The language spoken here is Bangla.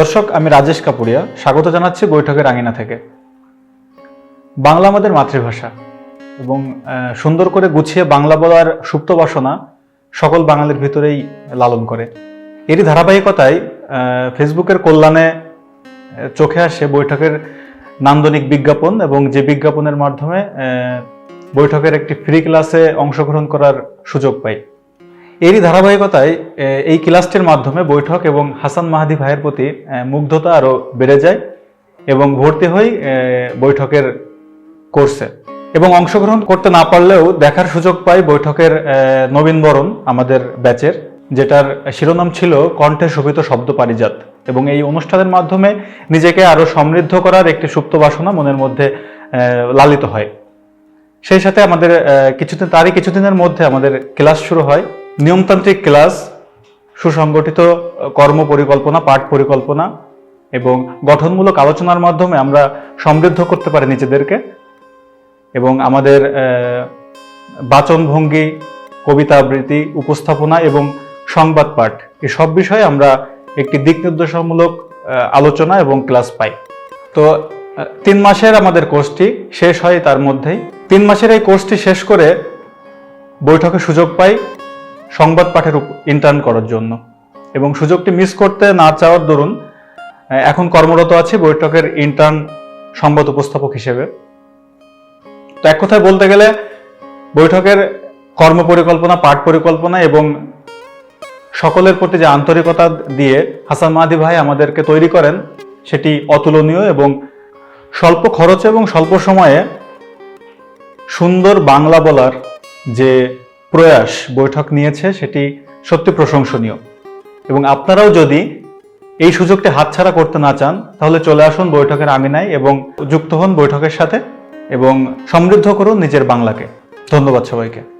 দর্শক, আমি রাজেশ কাপুরিয়া। স্বাগত জানাচ্ছি বৈঠকের আঙিনা থেকে। বাংলা আমাদের মাতৃভাষা এবং সুন্দর করে গুছিয়ে বাংলা বলার সুপ্ত বাসনা সকল বাঙালির ভিতরেই লালন করে। এরই ধারাবাহিকতায় ফেসবুকের কল্যাণে চোখে আসে বৈঠকের নান্দনিক বিজ্ঞাপন এবং যে বিজ্ঞাপনের মাধ্যমে বৈঠকের একটি ফ্রি ক্লাসে অংশগ্রহণ করার সুযোগ পাই। এরই ধারাবাহিকতায় এই ক্লাসটির মাধ্যমে বৈঠক এবং হাসান মাহাদি ভাইয়ের প্রতি মুগ্ধতা আরও বেড়ে যায় এবং ভর্তি হই বৈঠকের কোর্সে। এবং অংশগ্রহণ করতে না পারলেও দেখার সুযোগ পাই বৈঠকের এ, নবীনবরণ আমাদের ব্যাচের যেটার শিরোনাম ছিল কণ্ঠে শোভিত শব্দ পারিজাত। এবং এই অনুষ্ঠানের মাধ্যমে নিজেকে আরও সমৃদ্ধ করার একটি সুপ্ত বাসনা মনের মধ্যে লালিত হয়। সেই সাথে আমাদের কিছুদিন তারই কিছুদিনের মধ্যে আমাদের ক্লাস শুরু হয়। নিয়মতান্ত্রিক ক্লাস, সুসংগঠিত কর্ম পরিকল্পনা পাঠ পরিকল্পনা এবং গঠনমূলক আলোচনার মাধ্যমে আমরা সমৃদ্ধ করতে পারি নিজেদেরকে এবং আমাদের বাচনভঙ্গি কবিতা আবৃত্তি উপস্থাপনা এবং সংবাদ পাঠ এই সব বিষয়ে আমরা একটি দিক নির্দেশমূলক আলোচনা এবং ক্লাস পাই। তো তিন মাসের আমাদের কোর্সটি শেষ হয় তার মধ্যেই। তিন মাসের এই কোর্সটি শেষ করে বৈঠকে সুযোগ পাই। সংবাদ পাঠের ইন্টার্ন করার জন্য। এবং সুযোগটি মিস করতে না চাওয়ার দরুন এখন কর্মরত আছি বৈঠকের ইন্টার্ন সংবাদ উপস্থাপক হিসেবে। তো এক কথায় বলতে গেলে, বৈঠকের কর্ম পরিকল্পনা, পাঠ পরিকল্পনা এবং সকলের প্রতি যে আন্তরিকতা দিয়ে হাসান মাহাদি ভাই আমাদেরকে তৈরি করেন, সেটি অতুলনীয় এবং স্বল্প খরচে এবং স্বল্প সময়ে সুন্দর বাংলা বলার যে প্রয়াস বৈঠক নিয়েছে সেটি সত্যি প্রশংসনীয়। এবং আপনারাও যদি এই সুযোগটি হাতছাড়া করতে না চান, তাহলে চলে আসুন বৈঠকের আমিনায় এবং যুক্ত হন বৈঠকের সাথে এবং সমৃদ্ধ করুন নিজের বাংলাকে। ধন্যবাদ সবাইকে।